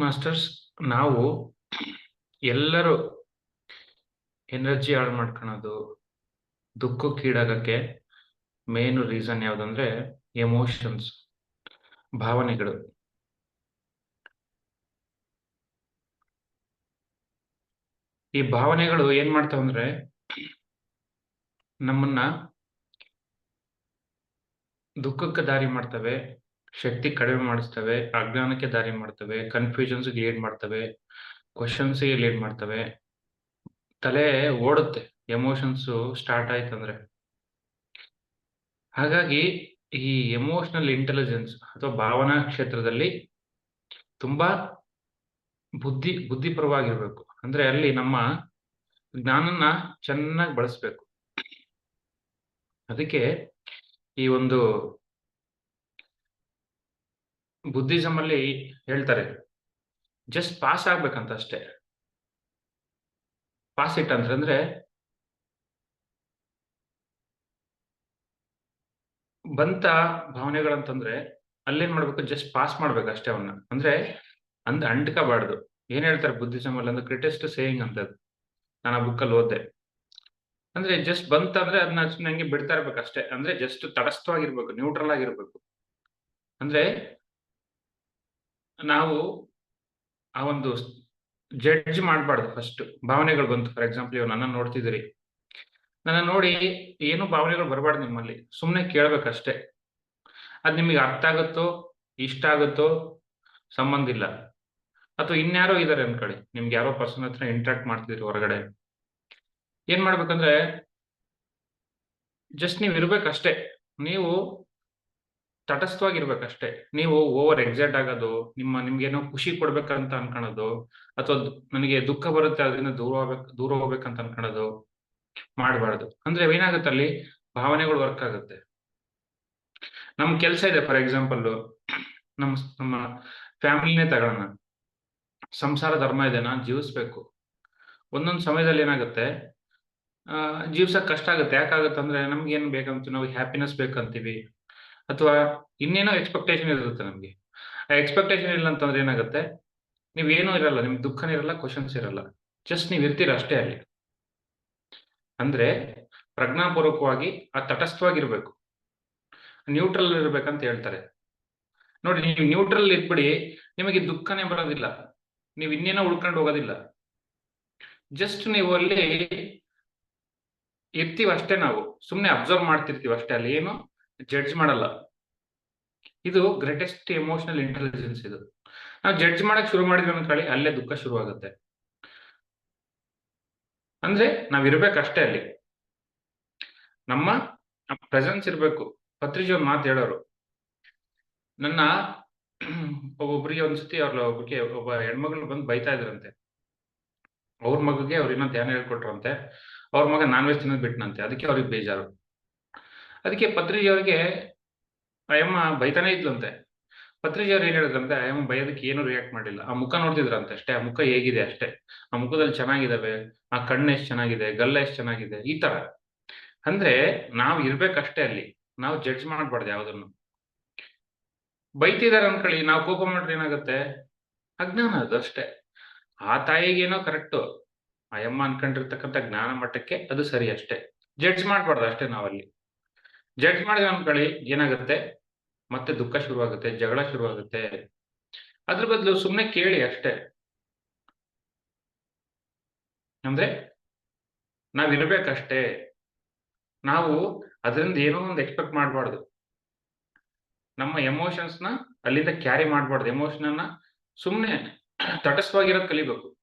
Masters ನಾವು ಎಲ್ಲರೂ energy ಹಾಳು ಮಾಡ್ಕೊಳೋದು ದುಃಖಕ್ಕೀಡಾಗಕ್ಕೆ ಮೇನ್ ರೀಸನ್ ಯಾವುದಂದ್ರೆ ಎಮೋಷನ್ಸ್ ಭಾವನೆಗಳು. ಈ ಭಾವನೆಗಳು ಏನ್ ಮಾಡ್ತಾವಂದ್ರೆ ನಮ್ಮನ್ನ ದುಃಖಕ್ಕೆ ದಾರಿ ಮಾಡ್ತವೆ ಶಕ್ತಿ ಕಡಿಮೆ ಮಾಡಿಸ್ತವೆ, ಅಜ್ಞಾನಕ್ಕೆ ದಾರಿ ಮಾಡ್ತವೆ ಕನ್ಫ್ಯೂಷನ್ಸ್ ಲೀಡ್ ಮಾಡ್ತವೆ ಕ್ವಶನ್ಸ್ ಲೀಡ್ ಮಾಡ್ತವೆ. ತಲೆ ಓಡುತ್ತೆ ಎಮೋಷನ್ಸ್ ಸ್ಟಾರ್ಟ್ ಆಯ್ತಂದ್ರೆ ಹಾಗಾಗಿ ಈ ಎಮೋಷನಲ್ ಇಂಟೆಲಿಜೆನ್ಸ್ ಅಥವಾ ಭಾವನಾ ಕ್ಷೇತ್ರದಲ್ಲಿ ತುಂಬಾ ಬುದ್ಧಿ, ಬುದ್ಧಿಪರವಾಗಿರ್ಬೇಕು. ಅಂದ್ರೆ ಅಲ್ಲಿ ನಮ್ಮ ಜ್ಞಾನನ ಚೆನ್ನಾಗಿ ಬಳಸ್ಬೇಕು. ಅದಕ್ಕೆ ಈ ಒಂದು ಬುದ್ಧಿಸಮ್ ಅಲ್ಲಿ ಹೇಳ್ತಾರೆ, ಜಸ್ಟ್ ಪಾಸ್ ಆಗ್ಬೇಕಂತ ಅಷ್ಟೇ. ಪಾಸ್ ಇಟ್ ಅಂತಂದ್ರೆ ಬಂತ ಭಾವನೆಗಳಂತಂದ್ರೆ ಅಲ್ಲೇನ್ ಮಾಡ್ಬೇಕು? ಜಸ್ಟ್ ಪಾಸ್ ಮಾಡ್ಬೇಕು ಅಷ್ಟೇ ಅವನ್ನ ಅಂದ್ರೆ ಅಂದ್ ಅಂಟ್ಕಬಾರ್ದು. ಏನ್ ಹೇಳ್ತಾರೆ ಬುದ್ಧಿಸಮ್ ಅಲ್ಲಿ ಅಂದ್ರೆ ಕ್ರಿಟೆಸ್ಟ್ ಸೇಯಿಂಗ್ ಅಂತದ್ದು. ನಾನು ಆ ಬುಕ್ಕಲ್ಲಿ ಓದ್ದೆ. ಅಂದ್ರೆ ಜಸ್ಟ್ ಬಂತ ಅಂದ್ರೆ ಅದನ್ನ ನಂಗೆ ಬಿಡ್ತಾ ಇರ್ಬೇಕು ಅಷ್ಟೇ. ಅಂದ್ರೆ ಜಸ್ಟ್ ತಟಸ್ಥವಾಗಿರ್ಬೇಕು ನ್ಯೂಟ್ರಲ್ ಆಗಿರ್ಬೇಕು. ಅಂದ್ರೆ ನಾವು ಆ ಒಂದು ಜಡ್ಜ್ ಮಾಡಬಾರ್ದು ಫಸ್ಟ್ ಭಾವನೆಗಳು ಬಂತು. ಫಾರ್ ಎಕ್ಸಾಂಪಲ್ ಇವ್ರು ನನ್ನ ನೋಡ್ತಿದ್ರಿ. ನನ್ನ ನೋಡಿ ಏನು ಭಾವನೆಗಳು ಬರಬಾರ್ದು ನಿಮ್ಮಲ್ಲಿ. ಸುಮ್ಮನೆ ಕೇಳ್ಬೇಕಷ್ಟೇ. ಅದು ನಿಮಗೆ ಅರ್ಥ ಆಗುತ್ತೋ, ಇಷ್ಟ ಆಗುತ್ತೋ, ಸಂಬಂಧ ಇಲ್ಲ. ಅಥವಾ ಇನ್ಯಾರೋ ಇದಾರೆ ಅನ್ಕೊಳ್ಳಿ. ನಿಮ್ಗೆ ಯಾರೋ ಪರ್ಸನ್ ಹತ್ರ ಇಂಟ್ರಾಕ್ಟ್ ಮಾಡ್ತಿದ್ರಿ ಹೊರಗಡೆ. ಏನ್ ಮಾಡ್ಬೇಕಂದ್ರೆ ಜಸ್ಟ್ ನೀವು ಇರ್ಬೇಕಷ್ಟೇ. ನೀವು ತಟಸ್ಥವಾಗಿರ್ಬೇಕಷ್ಟೇ. ನೀವು ಓವರ್ ಎಕ್ಸೈಟ್ ಆಗೋದು, ನಿಮ್ಮ ನಿಮ್ಗೇನೋ ಖುಷಿ ಕೊಡ್ಬೇಕಂತ ಅನ್ಕೊಳೋದು ಅಥವಾ ನನಗೆ ದುಃಖ ಬರುತ್ತೆ ಅದರಿಂದ ದೂರ ಹೋಗ್ಬೇಕು, ದೂರ ಹೋಗ್ಬೇಕಂತ ಅನ್ಕೊಳೋದು ಮಾಡಬಾರ್ದು. ಅಂದ್ರೆ ಏನಾಗುತ್ತೆ ಅಲ್ಲಿ? ಭಾವನೆಗಳು ವರ್ಕ್ ಆಗುತ್ತೆ. ನಮ್ ಕೆಲ್ಸ ಇದೆ ಫಾರ್ ಎಕ್ಸಾಂಪಲ್ ನಮ್ಮ ನಮ್ಮ ಫ್ಯಾಮಿಲಿನೇ ತಗೊಳ್ಳೋಣ. ಸಂಸಾರ ಧರ್ಮ ಇದೆ, ನಾನು ಜೀವಿಸ್ಬೇಕು. ಒಂದೊಂದು ಸಮಯದಲ್ಲಿ ಏನಾಗುತ್ತೆ? ಜೀವ್ಸಕ್ ಕಷ್ಟ ಆಗುತ್ತೆ. ಯಾಕಾಗುತ್ತೆ ಅಂದ್ರೆ ನಮ್ಗೆ ಏನ್ ಬೇಕಂತ ನಾವು ಹ್ಯಾಪಿನೆಸ್ ಬೇಕಂತೀವಿ. ಅಥವಾ ಇನ್ನೇನೋ ಎಕ್ಸ್ಪೆಕ್ಟೇಷನ್ ಇರುತ್ತೆ ನಮ್ಗೆ. ಆ ಎಕ್ಸ್ಪೆಕ್ಟೇಷನ್ ಇಲ್ಲ ಅಂತಂದ್ರೆ ಏನಾಗುತ್ತೆ? ನೀವೇನೂ ಇರಲ್ಲ, ನಿಮ್ಗೆ ದುಃಖನೇ ಇರಲ್ಲ ಕ್ವಶನ್ಸ್ ಇರಲ್ಲ. ಜಸ್ಟ್ ನೀವ್ ಇರ್ತೀರ ಅಷ್ಟೇ ಅಲ್ಲಿ. ಅಂದ್ರೆ ಪ್ರಜ್ಞಾಪೂರ್ವಕವಾಗಿ ಆ ತಟಸ್ಥವಾಗಿರ್ಬೇಕು. ನ್ಯೂಟ್ರಲ್ ಇರ್ಬೇಕಂತ ಹೇಳ್ತಾರೆ. ನೋಡಿ, ನೀವು ನ್ಯೂಟ್ರಲ್ ಇದ್ಬಿಡಿ, ನಿಮಗೆ ದುಃಖನೇ ಬರೋದಿಲ್ಲ. ನೀವು ಇನ್ನೇನೋ ಉಳ್ಕೊಂಡು ಹೋಗೋದಿಲ್ಲ. ಜಸ್ಟ್ ನೀವು ಅಲ್ಲಿ ಇರ್ತೀವಿ ಅಷ್ಟೇ ನಾವು. ಸುಮ್ಮನೆ ಅಬ್ಸರ್ವ್ ಮಾಡ್ತಿರ್ತೀವಿ ಅಷ್ಟೇ ಅಲ್ಲಿ. ಏನು? ಜಡ್ಜ್ ಮಾಡಲ್ಲ. ಇದು ಗ್ರೇಟೆಸ್ಟ್ ಎಮೋಷನಲ್ ಇಂಟೆಲಿಜೆನ್ಸ್ ಇದು. ನಾವು ಜಡ್ಜ್ ಮಾಡಕ್ ಶುರು ಮಾಡಿದ್ವಿ ಅನ್ಕೊಳ್ಳಿ ಅಲ್ಲೇ ದುಃಖ ಶುರು ಆಗುತ್ತೆ. ಅಂದ್ರೆ ನಾವ್ ಇರ್ಬೇಕಷ್ಟೇ ಅಲ್ಲಿ. ನಮ್ಮ ಪ್ರೆಸೆನ್ಸ್ ಇರ್ಬೇಕು. ಪತ್ರಿಜಿ ಅವ್ರ ಮಾತು ಹೇಳೋರು. ನನ್ನ ಒಬ್ಬೊಬ್ರಿಗೆ ಒಂದ್ಸತಿ ಅವ್ರ ಒಬ್ಬರಿಗೆ ಒಬ್ಬ ಹೆಣ್ಮಗಳು ಬಂದು ಬೈತಾ ಇದ್ರಂತೆ. ಅವ್ರ ಮಗಗೆ ಅವ್ರ ಇನ್ನೊಂದು ಧ್ಯಾನ ಹೇಳ್ಕೊಟ್ರಂತೆ. ಅವ್ರ ಮಗ ನಾನ್ ವೆಜ್ ತಿನ್ನೋದು ಬಿಟ್ನಂತೆ. ಅದಕ್ಕೆ ಅವ್ರಿಗೆ ಬೇಜಾರು. ಅದಕ್ಕೆ ಪತ್ರಿಜಿ ಅವ್ರಿಗೆ, ಅಯ್ಯಮ್ಮ ಬೈತಾನೆ ಇದ್ಲಂತೆ. ಪತ್ರಿಜಿ ಅವ್ರು ಏನ್ ಹೇಳಿದ್ರಂತೆ, ಅಯ್ಯಮ್ಮ ಬೈಯೋದಕ್ಕೆ ಏನು ರಿಯಾಕ್ಟ್ ಮಾಡಿಲ್ಲ. ಆ ಮುಖ ನೋಡ್ತಿದ್ರಂತೆ ಅಷ್ಟೇ, ಆ ಮುಖ ಹೇಗಿದೆ ಅಷ್ಟೇ. ಆ ಮುಖದಲ್ಲಿ ಚೆನ್ನಾಗಿದ್ದಾವೆ ಆ ಕಣ್ಣು ಎಷ್ಟು ಚೆನ್ನಾಗಿದೆ, ಗಲ್ಲ ಎಷ್ಟು ಚೆನ್ನಾಗಿದೆ, ಈ ತರ. ಅಂದ್ರೆ ನಾವ್ ಇರ್ಬೇಕಷ್ಟೇ ಅಲ್ಲಿ, ನಾವು ಜಡ್ಜ್ ಮಾಡ್ಬಾರ್ದು ಯಾವ್ದನ್ನು. ಬೈತಿದಾರೆ ಅನ್ಕೊಳ್ಳಿ, ನಾವು ಕೋಪ ಮಾಡ್ರೆ ಏನಾಗುತ್ತೆ? ಅಜ್ಞಾನ ಅದು ಅಷ್ಟೇ. ಆ ತಾಯಿಗೇನೋ ಕರೆಕ್ಟು ಅಯ್ಯಮ್ಮ ಅನ್ಕೊಂಡಿರ್ತಕ್ಕಂಥ ಜ್ಞಾನ ಮಟ್ಟಕ್ಕೆ ಅದು ಸರಿ ಅಷ್ಟೇ. ಜಡ್ಜ್ ಮಾಡ್ಬಾರ್ದು ಅಷ್ಟೇ ನಾವಲ್ಲಿ. ಜಡ್ಜ್ ಮಾಡಿದ ಅನ್ಕೊಳ್ಳಿ ಏನಾಗುತ್ತೆ? ಮತ್ತೆ ದುಃಖ ಶುರುವಾಗುತ್ತೆ, ಜಗಳ ಶುರುವಾಗುತ್ತೆ. ಅದ್ರ ಬದಲು ಸುಮ್ಮನೆ ಕೇಳಿ ಅಷ್ಟೇ. ಅಂದ್ರೆ ನಾವಿರ್ಬೇಕಷ್ಟೇ. ನಾವು ಅದರಿಂದ ಏನೋ ಒಂದು ಎಕ್ಸ್ಪೆಕ್ಟ್ ಮಾಡಬಾರ್ದು. ನಮ್ಮ ಎಮೋಷನ್ಸ್ನ ಅಲ್ಲಿಂದ ಕ್ಯಾರಿ ಮಾಡಬಾರ್ದು. ಎಮೋಷನ್ ಅನ್ನ ಸುಮ್ಮನೆ ತಟಸ್ಥವಾಗಿರೋದು ಕಲಿಬೇಕು.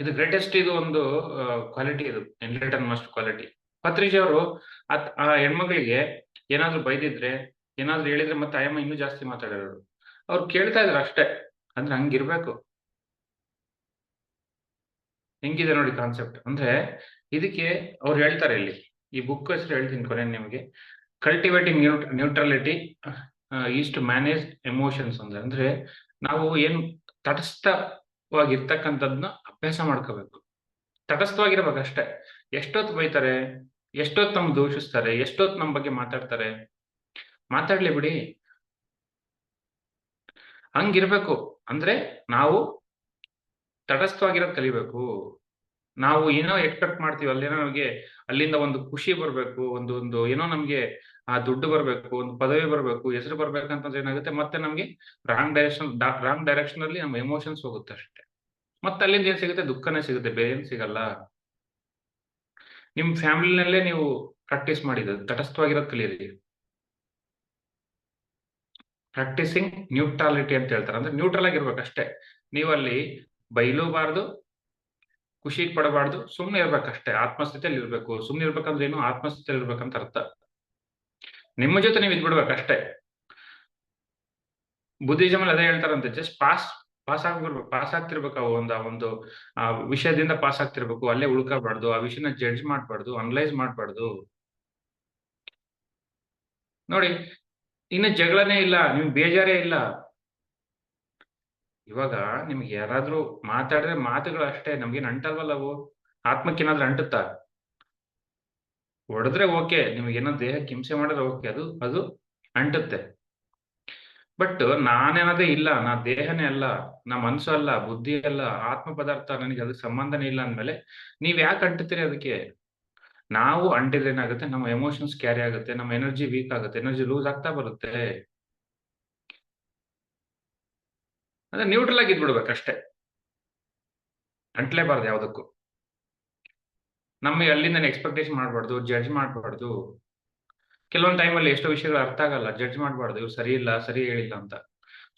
ಇದು ಗ್ರೇಟೆಸ್ಟ್ ಇದು ಒಂದು ಕ್ವಾಲಿಟಿ ಇದು. ಎನ್ ಮಸ್ಟ್ ಕ್ವಾಲಿಟಿ ಪತ್ರಿಜಿ ಅವರು ಆ ಹೆಣ್ಮಗಳಿಗೆ ಏನಾದ್ರು ಬೈದಿದ್ರೆ, ಏನಾದ್ರು ಹೇಳಿದ್ರೆ ಮತ್ತೆ ಆಯಮ್ಮ ಇನ್ನೂ ಜಾಸ್ತಿ ಮಾತಾಡೋರು. ಅವ್ರು ಕೇಳ್ತಾ ಇದ್ರು ಅಷ್ಟೇ. ಅಂದ್ರೆ ಹಂಗಿರ್ಬೇಕು. ಹೆಂಗಿದೆ ನೋಡಿ ಕಾನ್ಸೆಪ್ಟ್ ಅಂದ್ರೆ ಇದಕ್ಕೆ ಅವ್ರು ಹೇಳ್ತಾರೆ ಇಲ್ಲಿ. ಈ ಬುಕ್ ಹೆಸರು ಹೇಳ್ತೀನಿ ಕೊನೆ ನಿಮಗೆ. Cultivating neutrality is to manage emotions ಅಂದ್ರೆ. ಅಂದ್ರೆ ನಾವು ಏನ್ ತಟಸ್ಥವಾಗಿರ್ತಕ್ಕಂಥದ್ನ ಅಭ್ಯಾಸ ಮಾಡ್ಕೋಬೇಕು. ತಟಸ್ಥವಾಗಿರ್ಬೇಕು ಅಷ್ಟೇ ಎಷ್ಟೊತ್ತು ಬೈತಾರೆ, ಎಷ್ಟೊತ್ತು ನಮ್ಗೆ ದೂಷಿಸ್ತಾರೆ, ಎಷ್ಟೊತ್ತು ನಮ್ಮ ಬಗ್ಗೆ ಮಾತಾಡ್ತಾರೆ? ಮಾತಾಡ್ಲಿ ಬಿಡಿ. ಹಂಗಿರ್ಬೇಕು. ಅಂದ್ರೆ ನಾವು ತಟಸ್ಥವಾಗಿರೋದು ಕಲಿಬೇಕು. ನಾವು ಏನೋ ಎಕ್ಸ್ಪೆಕ್ಟ್ ಮಾಡ್ತೀವಿ, ಅಲ್ಲೇನೋ ನಮಗೆ ಅಲ್ಲಿಂದ ಒಂದು ಖುಷಿ ಬರ್ಬೇಕು, ಒಂದು ಒಂದು ಏನೋ ನಮ್ಗೆ ಆ ದುಡ್ಡು ಬರ್ಬೇಕು, ಒಂದು ಪದವಿ ಬರ್ಬೇಕು, ಹೆಸರು ಬರ್ಬೇಕಂತಂದ್ರೆ ಏನಾಗುತ್ತೆ? ಮತ್ತೆ ನಮ್ಗೆ ರಾಂಗ್ ಡೈರೆಕ್ಷನ್ ರಾಂಗ್ ಡೈರೆಕ್ಷನ್ ಅಲ್ಲಿ ನಮ್ಮ ಎಮೋಷನ್ಸ್ ಹೋಗುತ್ತೆ ಅಷ್ಟೇ. ಮತ್ತೆ ಅಲ್ಲಿಂದ ಏನ್ ಸಿಗುತ್ತೆ? ದುಃಖನೇ ಸಿಗುತ್ತೆ. ಬೇರೆ ಏನ್ ಸಿಗಲ್ಲ. ನಿಮ್ ಫ್ಯಾಮಿಲಿನಲ್ಲೇ ನೀವು ಪ್ರಾಕ್ಟೀಸ್ ಮಾಡಿದ ತಟಸ್ಥವಾಗಿರೋದು ಕಲಿಯಿರಿ ಪ್ರಾಕ್ಟೀಸಿಂಗ್ ನ್ಯೂಟ್ರಾಲಿಟಿ ಅಂತ ಹೇಳ್ತಾರೆ. ಅಂದ್ರೆ ನ್ಯೂಟ್ರಲ್ ಆಗಿರ್ಬೇಕು ಅಷ್ಟೇ. ನೀವಲ್ಲಿ ಬೈಲೂಬಾರ್ದು ಖುಷಿ ಪಡಬಾರ್ದು ಸುಮ್ಮನೆ ಇರ್ಬೇಕಷ್ಟೇ ಆತ್ಮಸ್ಥಿತಿಯಲ್ಲಿ ಇರ್ಬೇಕು. ಸುಮ್ಮನೆ ಇರ್ಬೇಕಂದ್ರೆ ಏನು? ಆತ್ಮಸ್ಥಿತಿಯಲ್ಲಿ ಇರ್ಬೇಕಂತ ಅರ್ಥ. ನಿಮ್ಮ ಜೊತೆ ನೀವು ಇದ್ಬಿಡ್ಬೇಕಷ್ಟೇ ಬುದ್ಧಿಸಮಲ್ಲಿ ಅದೇ ಹೇಳ್ತಾರಂತೆ. ಜಸ್ಟ್ ಪಾಸ್ ಪಾಸ್ ಆಗ್ಬಿಡ್ಬೇಕು ಪಾಸ್ ಆಗ್ತಿರ್ಬೇಕು ಒಂದು ಒಂದು, ಆ ವಿಷಯದಿಂದ ಪಾಸ್ ಆಗ್ತಿರ್ಬೇಕು ಅಲ್ಲೇ ಉಳ್ಕೋಬಾರ್ದು, ಆ ವಿಷಯನ ಜಡ್ಜ್ ಮಾಡ್ಬಾರ್ದು ಅನಲೈಸ್ ಮಾಡ್ಬಾರ್ದು. ನೋಡಿ, ಇನ್ನು ಜಗಳನೇ ಇಲ್ಲ ನಿಮ್ಗೆ ಬೇಜಾರೇ ಇಲ್ಲ. ಇವಾಗ ನಿಮ್ಗೆ ಯಾರಾದ್ರೂ ಮಾತಾಡಿದ್ರೆ ಮಾತುಗಳು ಅಷ್ಟೇ, ನಮ್ಗೇನ್ ಅಂಟಲ್ವಲ್ಲ ಅವು? ಆತ್ಮಕ್ಕೇನಾದ್ರೂ ಅಂಟುತ್ತಾ? ಹೊಡೆದ್ರೆ ಓಕೆ, ನಿಮ್ಗೆ ಏನೋ ದೇಹಕ್ಕೆ ಹಿಂಸೆ ಮಾಡಿದ್ರೆ ಓಕೆ, ಅದು ಅದು ಅಂಟುತ್ತೆ. ಬಟ್ ನಾನೇನದೇ ಇಲ್ಲ, ನಾ ದೇಹನೇ ಅಲ್ಲ, ನಾ ಮನ್ಸು ಅಲ್ಲ, ಬುದ್ಧಿ ಅಲ್ಲ, ಆತ್ಮ ಪದಾರ್ಥ ನನಗೆ ಅದಕ್ಕೆ ಸಂಬಂಧನೇ ಇಲ್ಲ ಅಂದ್ಮೇಲೆ ನೀವ್ ಯಾಕೆ ಅಂಟುತ್ತೀರಿ ಅದಕ್ಕೆ? ನಾವು ಅಂಟಿದ್ರೆ ಏನಾಗುತ್ತೆ? ನಮ್ಮ ಎಮೋಷನ್ಸ್ ಕ್ಯಾರಿ ಆಗುತ್ತೆ, ನಮ್ಮ ಎನರ್ಜಿ ವೀಕ್ ಆಗುತ್ತೆ ಎನರ್ಜಿ ಲೂಸ್ ಆಗ್ತಾ ಬರುತ್ತೆ. ಅದೇ ನ್ಯೂಟ್ರಲ್ ಆಗಿ ಇದ್ಬಿಡ್ಬೇಕಷ್ಟೇ ಅಂಟ್ಲೇಬಾರ್ದು ಯಾವ್ದಕ್ಕೂ. ನಮಗೆ ಅಲ್ಲಿಂದ ಎಕ್ಸ್ಪೆಕ್ಟೇಷನ್ ಮಾಡಬಾರ್ದು ಜಡ್ಜ್ ಮಾಡಬಾರ್ದು. ಕೆಲವೊಂದು ಟೈಮಲ್ಲಿ ಎಷ್ಟೋ ವಿಷಯಗಳು ಅರ್ಥ ಆಗಲ್ಲ ಜಡ್ಜ್ ಮಾಡಬಾರ್ದು, ಇವ್ರು ಸರಿ ಇಲ್ಲ, ಸರಿ ಹೇಳಿಲ್ಲ ಅಂತ.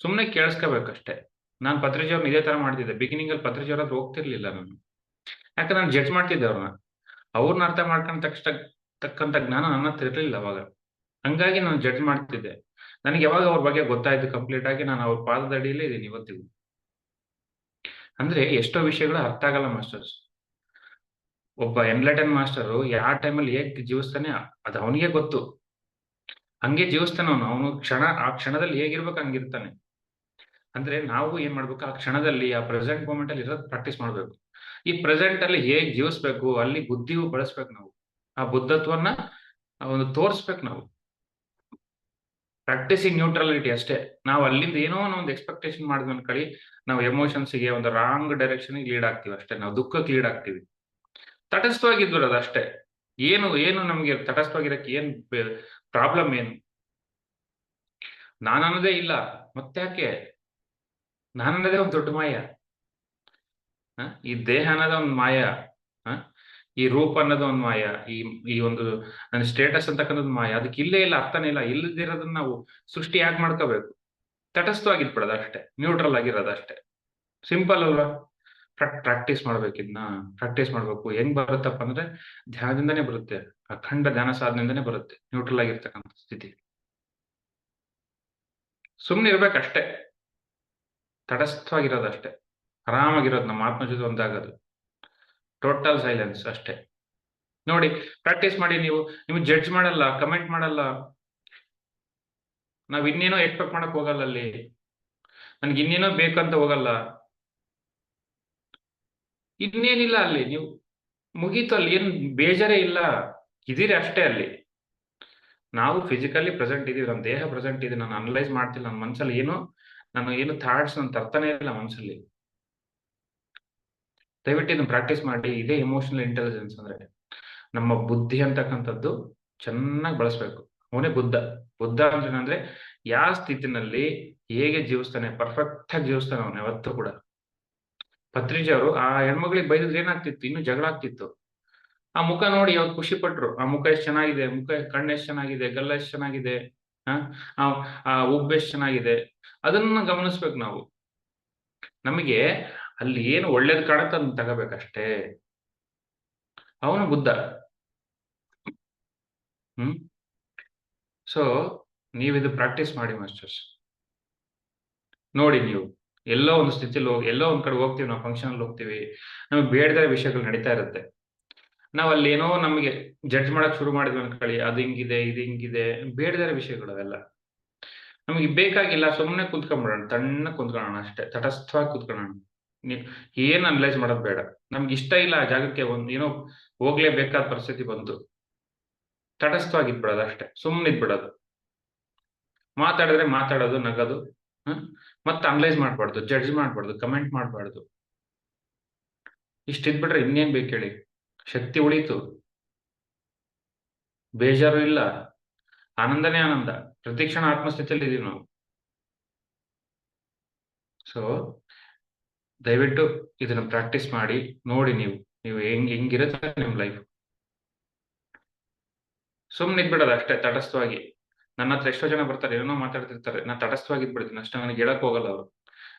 ಸುಮ್ಮನೆ ಕೇಳಿಸ್ಕೋಬೇಕಷ್ಟೇ. ನಾನು ಪತ್ರಿಜಿ ಅವ್ರನ್ನ ಇದೇ ತರ ಮಾಡ್ತಿದ್ದೆ. ಬಿಗಿನಿಂಗ್ ಅಲ್ಲಿ ಪತ್ರಿಜಿ ಅವ್ರ ಹೋಗ್ತಿರ್ಲಿಲ್ಲ ನಾನು. ಯಾಕಂದ್ರೆ ನಾನು ಜಡ್ಜ್ ಮಾಡ್ತಿದ್ದೆ ಅವ್ರನ್ನ ಅವ್ರನ್ನ ಅರ್ಥ ಮಾಡ್ಕೊಂಡ ತಕ್ಷಣ ತಕ್ಕಂತ ಜ್ಞಾನ ನನ್ನ ಹತ್ರ ಇರ್ಲಿಲ್ಲ ಅವಾಗ. ಹಂಗಾಗಿ ನಾನು ಜಡ್ಜ್ ಮಾಡ್ತಿದ್ದೆ. ನನಗೆ ಯಾವಾಗ ಅವ್ರ ಬಗ್ಗೆ ಗೊತ್ತಾಯ್ತು ಕಂಪ್ಲೀಟ್ ಆಗಿ ನಾನು ಅವ್ರ ಪಾದದ ಅಡಿಯಲ್ಲೇ ಇದ್ದೀನಿ ಇವತ್ತಿಗೂ. ಅಂದ್ರೆ ಎಷ್ಟೋ ವಿಷಯಗಳು ಅರ್ಥ ಆಗಲ್ಲ ಮಾಸ್ಟರ್ಸ್. ಒಬ್ಬ ಎನ್ಲೈಟನ್ ಮಾಸ್ಟರು, ಯಾವ ಟೈಮಲ್ಲಿ ಹೇಗ್ ಜೀವಿಸ್ತಾನೆ ಅದು ಅವನಿಗೆ ಗೊತ್ತು. ಹಂಗೆ ಜೀವಿಸ್ತಾನ ಅವನು. ಅವನು ಕ್ಷಣ, ಆ ಕ್ಷಣದಲ್ಲಿ ಹೇಗಿರ್ಬೇಕು ಹಂಗಿರ್ತಾನೆ. ಅಂದ್ರೆ ನಾವು ಏನ್ ಮಾಡ್ಬೇಕು? ಆ ಕ್ಷಣದಲ್ಲಿ, ಆ ಪ್ರೆಸೆಂಟ್ ಮೂಮೆಂಟ್ ಅಲ್ಲಿ ಇರೋದು ಪ್ರಾಕ್ಟೀಸ್ ಮಾಡ್ಬೇಕು. ಈ ಪ್ರೆಸೆಂಟ್ ಅಲ್ಲಿ ಹೇಗ್ ಜೀವಿಸ್ಬೇಕು? ಅಲ್ಲಿ ಬುದ್ಧಿಯು ಬಳಸ್ಬೇಕು ನಾವು. ಆ ಬುದ್ಧತ್ವನ್ನ ಒಂದು ತೋರಿಸ್ಬೇಕು ನಾವು. ಪ್ರಾಕ್ಟೀಸಿಂಗ್ ನ್ಯೂಟ್ರಲಿಟಿ ಅಷ್ಟೇ. ನಾವು ಅಲ್ಲಿಂದ ಏನೋ ಒಂದು ಎಕ್ಸ್ಪೆಕ್ಟೇಷನ್ ಮಾಡಿದ್ವಿ ಅನ್ಕೊಳ್ಳಿ ನಾವು ಎಮೋಷನ್ಸ್ಗೆ ಒಂದು ರಾಂಗ್ ಡೈರೆಕ್ಷನ್ ಲೀಡ್ ಆಗ್ತೀವಿ ಅಷ್ಟೇ. ನಾವು ದುಃಖಕ್ಕೆ ಲೀಡ್ ಆಗ್ತೀವಿ. ತಟಸ್ಥವಾಗಿದ್ದು ಅಷ್ಟೇ. ಏನು ಏನು ನಮ್ಗೆ ತಟಸ್ಥವಾಗಿರಕ್ಕೆ ಏನ್ ಪ್ರಾಬ್ಲಮ್ ಏನು? ನಾನನ್ನೋದೇ ಇಲ್ಲ. ಮತ್ತ್ಯಾಕೆ ನಾನನ್ನೋದೇ ಒಂದು ದೊಡ್ಡ ಮಾಯ. ಈ ದೇಹ ಅನ್ನೋದೇ ಒಂದು ಮಾಯ. ಈ ರೂಪ ಅನ್ನೋದು ಒಂದು ಮಾಯ. ಈ ಈ ಒಂದು ನನ್ನ ಸ್ಟೇಟಸ್ ಅಂತಕ್ಕಂಥದ್ದು ಮಾಯ. ಅದಕ್ಕೆ ಇಲ್ಲೇ ಇಲ್ಲ, ಅರ್ಥನೇ ಇಲ್ಲ. ಇಲ್ಲದಿರೋದನ್ನ ನಾವು ಸೃಷ್ಟಿ ಯಾಕೆ ಮಾಡ್ಕೋಬೇಕು? ತಟಸ್ಥವಾಗಿದ್ಬಿಡೋದು ಅಷ್ಟೇ. ನ್ಯೂಟ್ರಲ್ ಆಗಿರೋದು ಅಷ್ಟೇ. ಸಿಂಪಲ್ ಅಲ್ವಾ? ಪ್ರಾಕ್ಟೀಸ್ ಮಾಡ್ಬೇಕಿದ್ನ? ಪ್ರಾಕ್ಟೀಸ್ ಮಾಡ್ಬೇಕು. ಹೆಂಗ್ ಬರುತ್ತಪ್ಪ ಅಂದ್ರೆ ಧ್ಯಾನದಿಂದನೇ ಬರುತ್ತೆ. ಅಖಂಡ ಧ್ಯಾನ ಸಾಧನೆಯಿಂದನೇ ಬರುತ್ತೆ ನ್ಯೂಟ್ರಲ್ ಆಗಿರ್ತಕ್ಕಂಥ ಸ್ಥಿತಿ. ಸುಮ್ಮನೆ ಇರ್ಬೇಕಷ್ಟೇ ತಟಸ್ಥವಾಗಿರೋದಷ್ಟೇ ಆರಾಮಾಗಿರೋದು, ನಮ್ಮ ಆತ್ಮ ಜೊತೆ ಒಂದಾಗೋದು. ಟೋಟಲ್ ಸೈಲೆನ್ಸ್ ಅಷ್ಟೇ. ನೋಡಿ ಪ್ರಾಕ್ಟೀಸ್ ಮಾಡಿ ನೀವು, ನಿಮ್ಗೆ ಜಡ್ಜ್ ಮಾಡಲ್ಲ ಕಮೆಂಟ್ ಮಾಡಲ್ಲ. ನಾವ್ ಇನ್ನೇನೋ ಎಕ್ಸ್ಪೆಕ್ಟ್ ಮಾಡಕ್ ಹೋಗಲ್ಲ ಅಲ್ಲಿ. ನನ್ಗೆ ಇನ್ನೇನೋ ಬೇಕಂತ ಹೋಗಲ್ಲ. ಇನ್ನೇನಿಲ್ಲ ಅಲ್ಲಿ, ನೀವು ಮುಗೀತು ಅಲ್ಲಿ, ಏನ್ ಬೇಜಾರೇ ಇಲ್ಲ. ಇದೀರಿ ಅಷ್ಟೇ ಅಲ್ಲಿ. ನಾವು ಫಿಸಿಕಲಿ ಪ್ರೆಸೆಂಟ್ ಇದೀವಿ ನನ್ನ ದೇಹ ಪ್ರೆಸೆಂಟ್ ಇದೆ, ನಾನು ಅನಲೈಸ್ ಮಾಡ್ತಿಲ್ಲ ನನ್ನ ಮನ್ಸಲ್ಲಿ ಏನು, ನಾನು ಏನು ಥಾಟ್ಸ್ ನನ್ನ ತರ್ತಾನೆ ಇಲ್ಲ ಮನಸ್ಸಲ್ಲಿ ದಯವಿಟ್ಟು ಇದನ್ನ ಪ್ರಾಕ್ಟೀಸ್ ಮಾಡಿ, ಇದೇ ಎಮೋಷನಲ್ ಇಂಟೆಲಿಜೆನ್ಸ್ ಅಂದ್ರೆ. ನಮ್ಮ ಬುದ್ಧಿ ಅಂತಕ್ಕಂಥದ್ದು ಚೆನ್ನಾಗಿ ಬಳಸ್ಬೇಕು. ಅವನೇ ಬುದ್ಧ. ಬುದ್ಧ ಅಂದ್ರೆ ಅಂದ್ರೆ ಯಾವ ಸ್ಥಿತಿನಲ್ಲಿ ಹೇಗೆ ಜೀವಿಸ್ತಾನೆ ಪರ್ಫೆಕ್ಟ್ ಆಗಿ ಜೀವಿಸ್ತಾನೆ ಅವನು ಯಾವತ್ತೂ ಕೂಡ. ಪತ್ರಿಜಿ ಅವರು, ಆ ಹೆಣ್ಮಗಳಿಗೆ ಬೈದಿದ್ರೆ ಏನಾಗ್ತಿತ್ತು? ಇನ್ನು ಜಗಳ ಆಗ್ತಿತ್ತು. ಆ ಮುಖ ನೋಡಿ ಅವ್ರು ಖುಷಿ ಪಟ್ರು? ಆ ಮುಖ ಎಷ್ಟು ಚೆನ್ನಾಗಿದೆ? ಮುಖ ಕಣ್ಣು ಎಷ್ಟು ಚೆನ್ನಾಗಿದೆ? ಗಲ್ಲ ಎಷ್ಟು ಚೆನ್ನಾಗಿದೆ? ಆ ಉಬ್ಬು ಎಷ್ಟ್ ಚೆನ್ನಾಗಿದೆ? ಅದನ್ನ ಗಮನಿಸ್ಬೇಕು ನಾವು. ನಮಗೆ ಅಲ್ಲಿ ಏನು ಒಳ್ಳೇದ್ ಕಾಣುತ್ತೆ ಅದನ್ನ ತಗೋಬೇಕಷ್ಟೇ. ಅವನು ಬುದ್ಧ. ಹ್ಮ್? ಸೊ ನೀವಿದು ಪ್ರಾಕ್ಟೀಸ್ ಮಾಡಿ ಮಾಸ್ಟರ್ಸ್ ನೋಡಿ ನೀವು, ಎಲ್ಲೋ ಒಂದು ಸ್ಥಿತಿಲಿ ಹೋಗಿ, ಎಲ್ಲೋ ಒಂದ್ ಕಡೆ ಹೋಗ್ತೀವಿ, ನಾವು ಫಂಕ್ಷನ್ ಅಲ್ಲಿ ಹೋಗ್ತೀವಿ. ನಮಗೆ ಬೇಡದ ವಿಷಯಗಳು ನಡೀತಾ ಇರುತ್ತೆ. ನಾವ್ ಏನೋ ನಮಗೆ ಜಡ್ಜ್ ಮಾಡಕ್ ಶುರು ಮಾಡಿದ್ವಿ ಅನ್ಕೊಳ್ಳಿ, ಅದು ಹಿಂಗಿದೆ, ಇದು ಹಿಂಗಿದೆ ಬೇಡದ ವಿಷಯಗಳು ಅವೆಲ್ಲ. ನಮಗೆ ಬೇಕಾಗಿಲ್ಲ ಸುಮ್ಮನೆ ಕುತ್ಕೊಂಡ್ಬಿಡೋಣ ತಣ್ಣ ಕುತ್ಕೊಳ್ಳೋಣ ಅಷ್ಟೇ, ತಟಸ್ಥವಾಗಿ ಕುತ್ಕೊಳ್ಳೋಣ. ಏನ್ ಅನಲೈಸ್ ಮಾಡೋದು ಬೇಡ. ನಮ್ಗೆ ಇಷ್ಟ ಇಲ್ಲ ಆ ಜಾಗಕ್ಕೆ ಒಂದು, ಏನೋ ಹೋಗ್ಲೇಬೇಕಾದ ಪರಿಸ್ಥಿತಿ ಬಂತು. ತಟಸ್ಥವಾಗಿ ಇದ್ಬಿಡೋದು ಅಷ್ಟೇ ಸುಮ್ಮನೆ ಇದ್ಬಿಡೋದು. ಮಾತಾಡಿದ್ರೆ ಮಾತಾಡೋದು, ನಗೋದು ಮತ್ತೆ ಅನಲೈಸ್ ಮಾಡಬಾರ್ದು ಜಡ್ಜ್ ಮಾಡಬಾರ್ದು ಕಮೆಂಟ್ ಮಾಡಬಾರ್ದು. ಇಷ್ಟಿದ್ಬಿಟ್ರೆ ಇನ್ನೇನ್ ಬೇಕು ಹೇಳಿ? ಶಕ್ತಿ ಉಳಿತು. ಬೇಜಾರು ಇಲ್ಲ. ಆನಂದನೇ ಆನಂದ. ಪ್ರತಿಕ್ಷಣ ಆತ್ಮಸ್ಥಿತಿಯಲ್ಲಿ ಇದೀವಿ ನಾವು. ಸೊ ದಯವಿಟ್ಟು ಇದನ್ನ ಪ್ರಾಕ್ಟೀಸ್ ಮಾಡಿ, ನೋಡಿ ನೀವು. ನೀವು ಹೆಂಗ್, ಹೆಂಗಿರುತ್ತೆ ನಿಮ್ ಲೈಫ್ ಸುಮ್ಮನೆ ಇದ್ಬಿಡೋದು ಅಷ್ಟೇ, ತಟಸ್ಥವಾಗಿ. ನನ್ನ ಹತ್ರ ಎಷ್ಟೋ ಜನ ಬರ್ತಾರೆ, ಏನೋ ಮಾತಾಡ್ತಿರ್ತಾರೆ. ನಾನು ತಟಸ್ಥವಾಗಿ ಇದ್ಬಿಡ್ತೀನಿ. ಅಷ್ಟೇ ನನಗೆ ಹೇಳಕ್ ಹೋಗಲ್ಲ ಅವರು.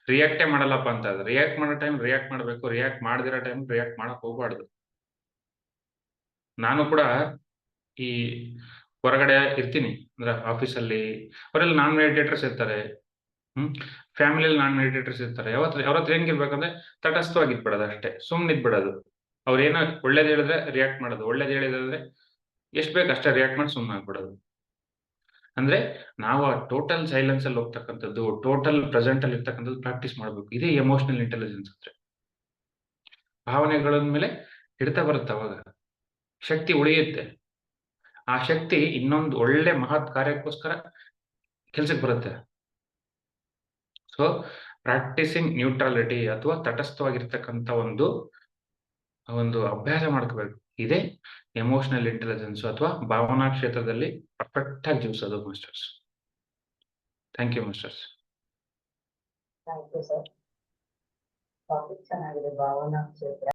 ರಿಯಾಕ್ಟೇ ಮಾಡಲ್ಲಪ್ಪ ಅಂತ ರಿಯಾಕ್ಟ್ ಮಾಡೋ ಟೈಮ್ ರಿಯಾಕ್ಟ್ ಮಾಡಬೇಕು. ರಿಯಾಕ್ಟ್ ಮಾಡದಿರೋ ಟೈಮ್ ರಿಯಾಕ್ಟ್ ಮಾಡಕ್ ಹೋಗ್ಬಾರ್ದು. ನಾನು ಕೂಡ ಈ ಹೊರಗಡೆ ಇರ್ತೀನಿ, ಅಂದ್ರೆ ಆಫೀಸಲ್ಲಿ ಅವರೆಲ್ಲ ನಾನ್ ಮೆಡಿಟೇಟರ್ಸ್ ಇರ್ತಾರೆ. ಹ್ಮ್? ಫ್ಯಾಮಿಲಿಯಲ್ಲಿ ನಾನ್ ಮೆಡಿಟೇಟರ್ಸ್ ಇರ್ತಾರೆ. ಯಾವತ್ತ ಅವ್ರ ಹತ್ರ ಹೆಂಗಿರ್ಬೇಕಂದ್ರೆ ತಟಸ್ಥವಾಗಿ ಇದ್ಬಿಡೋದು ಅಷ್ಟೇ. ಸುಮ್ಮನೆ ಇದ್ಬಿಡೋದು ಅವ್ರು ಏನೋ ಒಳ್ಳೇದು ಹೇಳಿದ್ರೆ ರಿಯಾಕ್ಟ್ ಮಾಡೋದು. ಒಳ್ಳೇದು ಹೇಳಿದ್ರೆ ಎಷ್ಟು ಬೇಕು ಅಷ್ಟೇ ರಿಯಾಕ್ಟ್ ಮಾಡಿ ಸುಮ್ಮನೆ ಆಗ್ಬಿಡೋದು ಅಂದ್ರೆ ನಾವು ಆ ಟೋಟಲ್ ಸೈಲೆನ್ಸ್ ಅಲ್ಲಿ ಹೋಗ್ತಕ್ಕಂಥದ್ದು ಟೋಟಲ್ ಪ್ರೆಸೆಂಟ್ ಅಲ್ಲಿ ಇರ್ತಕ್ಕಂಥದ್ದು ಪ್ರಾಕ್ಟೀಸ್ ಮಾಡ್ಬೇಕು. ಇದೇ ಎಮೋಷನಲ್ ಇಂಟೆಲಿಜೆನ್ಸ್ ಅಂದ್ರೆ ಭಾವನೆಗಳ ಮೇಲೆ ಹಿಡಿತ ಬರುತ್ತೆ ಅವಾಗ. ಶಕ್ತಿ ಉಳಿಯುತ್ತೆ. ಆ ಶಕ್ತಿ ಇನ್ನೊಂದು ಒಳ್ಳೆ ಮಹತ್ ಕಾರ್ಯಕ್ಕೋಸ್ಕರ ಕೆಲ್ಸಕ್ಕೆ ಬರುತ್ತೆ. ಸೊ ಪ್ರಾಕ್ಟೀಸಿಂಗ್ ನ್ಯೂಟ್ರಾಲಿಟಿ ಅಥವಾ ತಟಸ್ಥವಾಗಿರ್ತಕ್ಕಂಥ ಒಂದು ಒಂದು ಅಭ್ಯಾಸ ಮಾಡ್ಕೋಬೇಕು. ಇದೇ ಎಮೋಷನಲ್ ಇಂಟೆಲಿಜೆನ್ಸ್ ಅಥವಾ ಭಾವನಾ ಕ್ಷೇತ್ರದಲ್ಲಿ ಪರ್ಫೆಕ್ಟ್ ಆಗಿ ಜೀವಿಸೋದು ಮಾಸ್ಟರ್ಸ್ ಥ್ಯಾಂಕ್ ಯು ಮಾಸ್ಟರ್ಸ್ ಚೆನ್ನಾಗಿದೆ. ಭಾವನಾ ಕ್ಷೇತ್ರ.